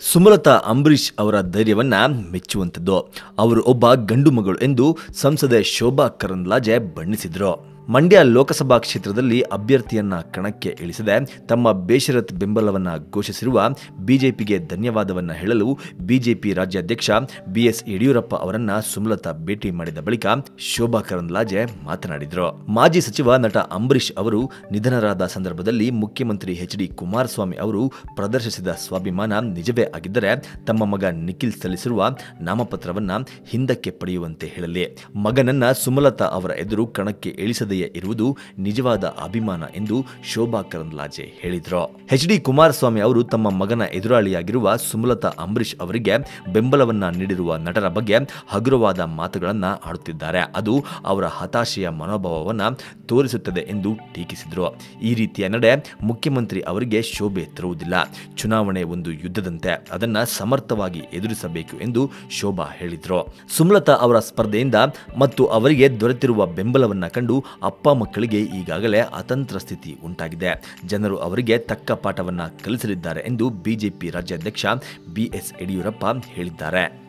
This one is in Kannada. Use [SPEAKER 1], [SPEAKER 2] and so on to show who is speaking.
[SPEAKER 1] ಸುಮಲತಾ ಅಂಬರೀಷ್ ಅವರ ಧೈರ್ಯವನ್ನ ಮೆಚ್ಚುವಂಥದ್ದು. ಅವರು ಒಬ್ಬ ಗಂಡು ಮಗಳು ಎಂದು ಸಂಸದೆ ಶೋಭಾ ಕರಂದ್ಲಾಜೆ ಬಣ್ಣಿಸಿದ್ರು. ಮಂಡ್ಯ ಲೋಕಸಭಾ ಕ್ಷೇತ್ರದಲ್ಲಿ ಅಭ್ಯರ್ಥಿಯನ್ನ ಕಣಕ್ಕೆ ಇಳಿಸದೆ ತಮ್ಮ ಬೇಷರತ್ ಬೆಂಬಲವನ್ನ ಘೋಷಿಸಿರುವ ಬಿಜೆಪಿಗೆ ಧನ್ಯವಾದವನ್ನ ಹೇಳಲು ಬಿಜೆಪಿ ರಾಜ್ಯಾಧ್ಯಕ್ಷ ಬಿಎಸ್ ಯಡಿಯೂರಪ್ಪ ಅವರನ್ನ ಸುಮಲತಾ ಭೇಟಿ ಮಾಡಿದ ಬಳಿಕ ಶೋಭಾ ಕರಂದ್ಲಾಜೆ ಮಾತನಾಡಿದರು. ಮಾಜಿ ಸಚಿವ ನಟ ಅಂಬರೀಷ್ ಅವರು ನಿಧನರಾದ ಸಂದರ್ಭದಲ್ಲಿ ಮುಖ್ಯಮಂತ್ರಿ ಎಚ್ ಡಿ ಕುಮಾರಸ್ವಾಮಿ ಅವರು ಪ್ರದರ್ಶಿಸಿದ ಸ್ವಾಭಿಮಾನ ನಿಜವೇ ಆಗಿದ್ದರೆ ತಮ್ಮ ಮಗ ನಿಖಿಲ್ ಸಲ್ಲಿಸಿರುವ ನಾಮಪತ್ರವನ್ನ ಹಿಂದಕ್ಕೆ ಪಡೆಯುವಂತೆ ಹೇಳಲಿ. ಮಗನನ್ನ ಸುಮಲತಾ ಅವರ ಎದುರು ಕಣಕ್ಕೆ ಇರುವುದು ನಿಜವಾದ ಅಭಿಮಾನ ಎಂದು ಶೋಭಾ ಕರಂದ್ಲಾಜೆ ಹೇಳಿದ್ರು. ಎಚ್ ಡಿ ಕುಮಾರಸ್ವಾಮಿ ಅವರು ತಮ್ಮ ಮಗನ ಎದುರಾಳಿಯಾಗಿರುವ ಸುಮಲತಾ ಅಂಬರೀಶ್ ಅವರಿಗೆ ಬೆಂಬಲವನ್ನ ನೀಡಿರುವ ನಟರ ಬಗ್ಗೆ ಹಗುರವಾದ ಮಾತುಗಳನ್ನ ಆಡುತ್ತಿದ್ದಾರೆ. ಅದು ಅವರ ಹತಾಶೆಯ ಮನೋಭಾವವನ್ನ ತೋರಿಸುತ್ತದೆ ಎಂದು ಟೀಕಿಸಿದ್ರು. ಈ ರೀತಿಯ ನಡೆ ಮುಖ್ಯಮಂತ್ರಿ ಅವರಿಗೆ ಶೋಭೆ ತರುವುದಿಲ್ಲ. ಚುನಾವಣೆ ಒಂದು ಯುದ್ಧದಂತೆ ಅದನ್ನ ಸಮರ್ಥವಾಗಿ ಎದುರಿಸಬೇಕು ಎಂದು ಶೋಭಾ ಹೇಳಿದ್ರು. ಸುಮಲತಾ ಅವರ ಸ್ಪರ್ಧೆಯಿಂದ ಮತ್ತು ಅವರಿಗೆ ದೊರೆತಿರುವ ಬೆಂಬಲವನ್ನ ಕಂಡು ಅಪ್ಪ ಮಕ್ಕಳಿಗೆ ಈಗಾಗಲೇ ಅತಂತ್ರ ಸ್ಥಿತಿ ಉಂಟಾಗಿದೆ. ಜನರು ಅವರಿಗೆ ತಕ್ಕ ಪಾಠವನ್ನ ಕಲಿಸಲಿದ್ದಾರೆ ಎಂದು ಬಿಜೆಪಿ ರಾಜ್ಯಾಧ್ಯಕ್ಷ ಬಿಎಸ್ ಯಡಿಯೂರಪ್ಪ ಹೇಳಿದ್ದಾರೆ.